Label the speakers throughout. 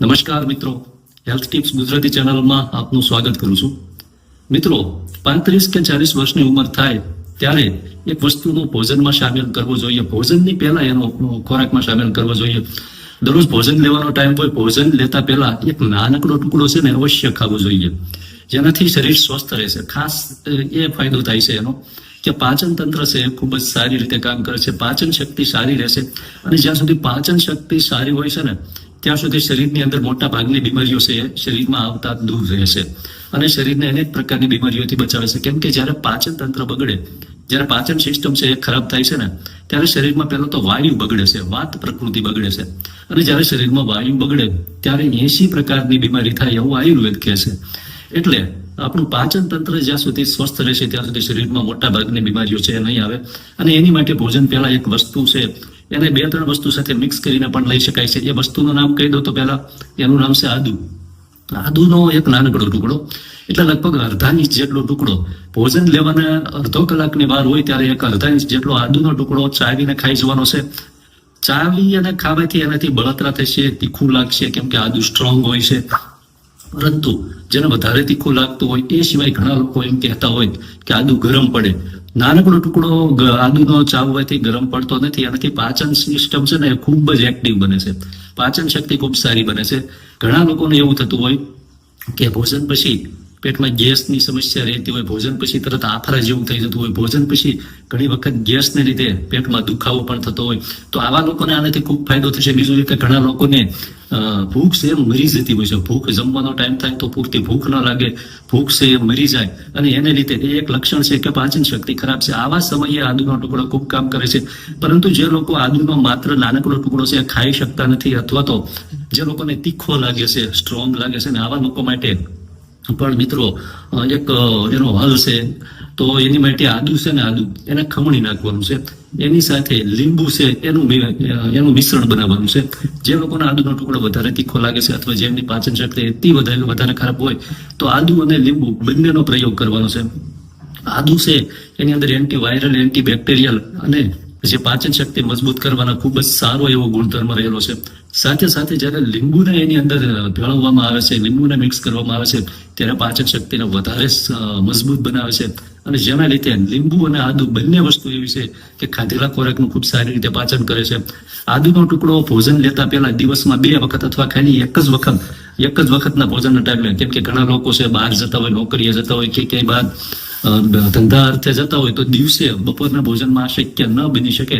Speaker 1: નમસ્કાર મિત્રો. Health tips Gujarati ચેનલમાં આપનું સ્વાગત કરું છું. મિત્રો, પાંત્રીસ કે ચાલીસ વર્ષની ઉંમર થાય ત્યારે એક વસ્તુનો ભોજનમાં સામેલ કરવો જોઈએ. ભોજનની પહેલા એનો ખોરાકમાં સામેલ કરવો જોઈએ. દરરોજ ભોજન લેવાનો ટાઈમ હોય, ભોજન લેતા પહેલા એક નાનકડો ટુકડો છે ને, અવશ્ય ખાવો જોઈએ. જેનાથી શરીર સ્વસ્થ રહેશે. ખાસ એ ફાયદો થાય છે એનો કે પાચન તંત્ર છે, એ ખૂબ જ સારી રીતે કામ કરે છે. પાચન શક્તિ સારી રહેશે. અને જ્યાં સુધી પાચન શક્તિ સારી હોય છે ને ત્યાં સુધી શરીરની અંદર મોટા ભાગની બીમારીઓ છે, શરીરમાં આવતા દૂર રહેશે. અને શરીરને અનેક પ્રકારની બીમારીઓથી બચાવે છે. કેમ કે જ્યારે પાચન તંત્ર બગડે, જ્યારે પાચન સિસ્ટમ છે એ ખરાબ થાય છે ને, ત્યારે શરીરમાં પહેલાં તો વાયુ બગડે છે, વાત પ્રકૃતિ બગડે છે. અને જ્યારે શરીરમાં વાયુ બગડે, ત્યારે એસી પ્રકારની બીમારી થાય એવું આયુર્વેદ કહે છે. એટલે આપણું પાચન તંત્ર જ્યાં સુધી સ્વસ્થ રહેશે, ત્યાં સુધી શરીરમાં મોટા ભાગની બીમારીઓ છે નહીં આવે. અને એની માટે ભોજન પહેલા એક વસ્તુ છે એને બે ત્રણ વસ્તુ સાથે મિક્સ કરીને પણ લઈ શકાય છે. એ વસ્તુનું નામ કહી દો તો પહેલા એનું નામ છે આદુ. આદુનો એક નાનકડો ટુકડો, એટલે લગભગ અડધા ઇંચ જેટલો ટુકડો ભોજન લેવાના અડધો કલાકની વાર હોય ત્યારે એક અડધા ઇંચ જેટલો આદુનો ટુકડો ચાવીને ખાઈ જવાનો છે. ચાવી અને ખાવાથી એનાથી બળતરા થશે, તીખું લાગશે, કેમ કે આદુ સ્ટ્રોંગ હોય છે. પરંતુ જેને વધારે તીખું લાગતું હોય એ સિવાય ઘણા લોકો એમ કહેતા હોય કે આદુ ગરમ પડે. નાનકડો ટુકડો આદુનો ચાવવાથી ગરમ પડતો નથી એનાથી પાચન સિસ્ટમ છે ને એ ખૂબ જ એક્ટિવ બને છે. પાચન શક્તિ ખૂબ સારી બને છે. ઘણા લોકોને એવું થતું હોય કે ભોજન પછી પેટમાં ગેસની સમસ્યા રહેતી હોય, ભોજન પછી તરત આફરા જેવું થઈ જતું હોય, ભોજન પછી ઘણી વખત ગેસને લીધે પેટમાં દુખાવો પણ થતો હોય. તો આવા લોકોને આનાથી ખૂબ ફાયદો થશે. બીજું કે ઘણા લોકોને ભૂખ છે મરી જતી હોય છે. ભૂખ જમવાનો ટાઈમ થાય તો પૂરતી ભૂખ ન લાગે, ભૂખ છે એ મરી જાય. અને એને લીધે એ એક લક્ષણ છે કે પાચન શક્તિ ખરાબ છે. આવા સમયે આદુનો ટુકડો ખૂબ કામ કરે છે. પરંતુ જે લોકો આદુનો માત્ર નાનકડો ટુકડો છે ખાઈ શકતા નથી અથવા તો જે લોકોને તીખો લાગે છે, સ્ટ્રોંગ લાગે છે ને આવા લોકો માટે પણ મિત્રો એક એનો હલ છે, તો એની માટે આદુ છે ને આદુ, એને ખમણી નાખવાનું છે. એની સાથે લીંબુ છે, એનું એનું મિશ્રણ બનાવવાનું છે. જે લોકોને આદુનો ટુકડો વધારે તીખો લાગે છે અથવા જેમની પાચન શક્તિ એટલી વધારે વધારે ખરાબ હોય, તો આદુ અને લીંબુ બંનેનો પ્રયોગ કરવાનો છે. આદુ છે, એની અંદર એન્ટીવાયરલ એન્ટીબેક્ટેરિયલ અને જે પાચન શક્તિ મજબૂત કરવાના ખૂબ જ સારો એવો ગુણધર્મ રહેલો છે. સાથે સાથે જ્યારે લીંબુને એની અંદર ભેળવવામાં આવે છે લીંબુને મિક્સ કરવામાં આવે છે ત્યારે પાચન શક્તિને વધારે મજબૂત બનાવે છે. અને જેના લીધે લીંબુ અને આદુ બંને વસ્તુ એવી છે કે ખાધેલા ખોરાકનું ખૂબ સારી રીતે પાચન કરે છે. આદુનો ટુકડો ભોજન લેતા પહેલા દિવસમાં બે વખત અથવા ખાલી એક જ વખત એક જ વખતના ભોજનના ટાઈમે કેમ કે ઘણા લોકો છે બહાર જતા હોય નોકરીએ જતા હોય કે ક્યાંય અ, ધંધા અર્થે જતા હોય તો દિવસે બપોરના ભોજનમાં શક્ય ન બની શકે.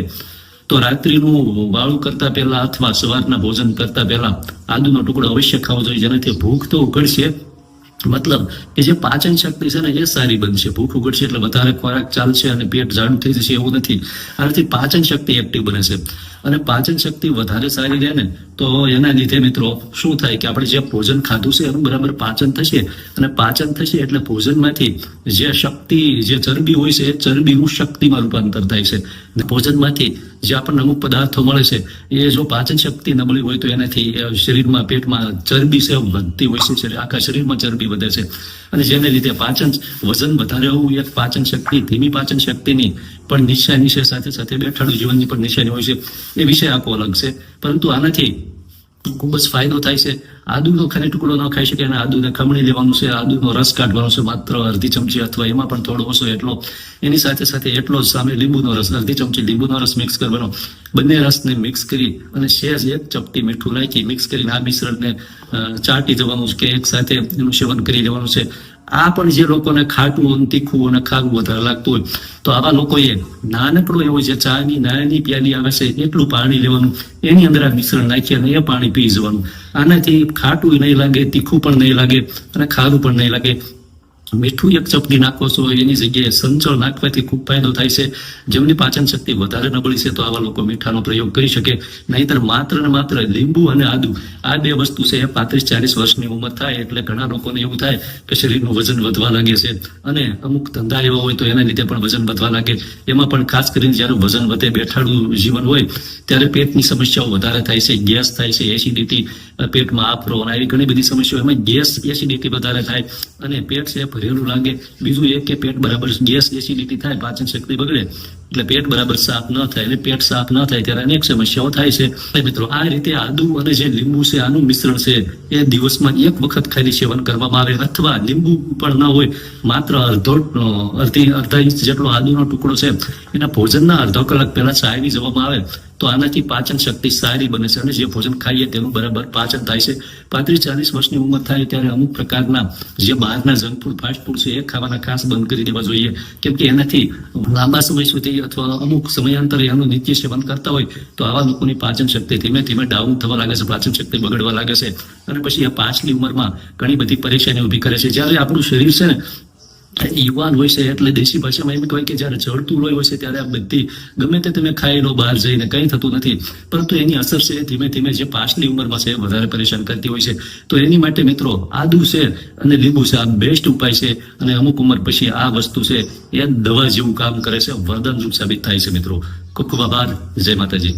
Speaker 1: તો રાત્રિનું વાળું કરતા પહેલા અથવા સવારના ભોજન કરતા પહેલા આદુનો ટુકડો અવશ્ય ખાવો જોઈએ, જેનાથી ભૂખ તો ઉગડશે. મતલબ કે જે પાચન શક્તિ છે ને, એ સારી બનશે. ભૂખ ઉગડશે એટલે વધારે ખોરાક ચાલશે અને પેટ જાડું થઈ જશે એવું નથી. આનાથી પાચન શક્તિ એક્ટિવ બને છે. અને પાચન શક્તિ વધારે સારી રહે ને, તો એના લીધે મિત્રો શું થાય કે આપણે જે ભોજન ખાધું છે એનું બરાબર પાચન થશે. અને પાચન થશે એટલે ભોજનમાંથી જે શક્તિ, જે ચરબી હોય છે, એ ચરબીનું શક્તિમાં રૂપાંતર થાય છે. ભોજનમાંથી જે આપણને અમુક પદાર્થો મળે છે, એ જો પાચન શક્તિ નબળી હોય તો એનાથી શરીરમાં, પેટમાં ચરબી છે, વધતી હોય છે આખા શરીરમાં ચરબી વધે છે. અને જેને લીધે પાચન, વજન વધારે હોવું એક પાચન શક્તિ, ધીમી પાચન શક્તિની પણ નિશ્ચય નિશ્ચય સાથે સાથે બેઠાડું જીવનની પણ નિશાની હોય છે. એ વિષય આખો અલગ છે. પરંતુ આનાથી ખૂબ જ ફાયદો થાય છે. આદુનો ખાલી ટુકડો ન ખાઈ શકે અને આદુને ખમણી લેવાનું છે, આદુનો રસ કાઢવાનો છે, માત્ર અડધી ચમચી અથવા એમાં પણ થોડો ઓછો એટલો. એની સાથે સાથે એટલો જ સામે લીંબુનો રસ, અડધી ચમચી લીંબુનો રસ મિક્સ કરવાનો. બંને રસને મિક્સ કરી અને સહેજ એક ચપટી મીઠું નાખી, મિક્સ કરીને આ મિશ્રણને ચાટી જવાનું છે કે એક સાથે એનું સેવન કરી લેવાનું છે. આ પણ જે લોકોને ખાટું અને તીખું અને ખાવું વધારે લાગતું હોય, તો આવા લોકોએ નાનકડો એવો જે ચાની, નાની પ્યાલી આવે છે, એટલું પાણી લેવાનું, એની અંદર આ મિશ્રણ નાખી અને એ પાણી પી જવાનું આનાથી ખાટું નહીં લાગે, તીખું પણ નહીં લાગે અને ખારું પણ નહીં લાગે. મીઠું એક ચપટી નાખો છો, એની જગ્યાએ સંચળ નાખવાથી ખૂબ ફાયદો થાય છે. જેમની પાચન શક્તિ વધારે નબળી છે, તો આવા લોકો મીઠાનો પ્રયોગ કરી શકે. નહીતર માત્ર ને માત્ર લીંબુ અને આદુ. આ બે વસ્તુ છે, એ પાંત્રીસ ચાલીસ વર્ષની ઉંમર થાય, એટલે ઘણા લોકોને એવું થાય કે શરીરનું વજન વધવા લાગે છે. અને અમુક ધંધા એવા હોય તો એના લીધે પણ વજન વધવા લાગે. એમાં પણ ખાસ કરીને જ્યારે વજન વધે, બેઠાડું જીવન હોય, ત્યારે પેટની સમસ્યાઓ વધારે થાય છે, ગેસ થાય છે, એસિડિટી પેટમાં આફરો આવી ઘણી બધી સમસ્યાઓ. એમાં ગેસ એસિડિટી વધારે થાય અને પેટ છે ભરેલું લાગે. બીજું એ કે પેટ બરાબર ગેસ એસિડિટી થાય, પાચન શક્તિ બગડે. એટલે પેટ બરાબર સાફ ન થાય અને પેટ સાફ ન થાય ત્યારે અનેક સમસ્યાઓ થાય છે. મિત્રો, આ રીતે આદુ અને જે લીંબુ છે, આનું મિશ્રણ છે, એ દિવસમાં એક વખત ખાલી સેવન કરવામાં આવે અથવા લીંબુ પણ ન હોય, માત્ર અડધો, અડધી, અડધા ઇંચ જેટલો આદુનો ટુકડો છે. એના ભોજનના અડધો કલાક પહેલા ચાવી જવામાં આવે. તો આનાથી પાચન શક્તિ સારી બને છે. અને જે ભોજન ખાઈએ તેનું બરાબર પાચન થાય છે. પાંત્રીસ ચાલીસ વર્ષની ઉંમર થાય ત્યારે અમુક પ્રકારના જે બહારના જંક ફૂડ, ફાસ્ટ ફૂડ છે, એ ખાવાના ખાસ બંધ કરી દેવા જોઈએ. કેમ કે એનાથી લાંબા સમય સુધી અથવા અમુક સમયાંતરે એનું નિત્ય સેવન કરતા હોય તો આવા લોકોની પાચન શક્તિ ધીમે ધીમે ડાઉન થવા લાગે છે, પાચન શક્તિ બગડવા લાગે છે. અને પછી આ પાછલી ઉંમરમાં ઘણી બધી પરેશાની ઊભી કરે છે. જ્યારે આપણું શરીર છે ને યુવાન હોય છે, એટલે દેશી ભાષામાં એમ કહેવાય કે જ્યારે જળતું હોય છે, ત્યારે આ બધી ગમે તે તમે ખાઈ લો બહાર જઈને કંઈ થતું નથી. પરંતુ એની અસર છે, ધીમે ધીમે જે પાછલી ઉંમરમાં છે, વધારે પરેશાન કરતી હોય છે. તો એની માટે મિત્રો, આદુ છે અને લીંબુ છે, આ બેસ્ટ ઉપાય છે. અને અમુક ઉંમર પછી આ વસ્તુ છે, એ દવા જેવું કામ કરે છે વરદાનરૂપ સાબિત થાય છે મિત્રો. ખૂબ ખૂબ આભાર. જય માતાજી.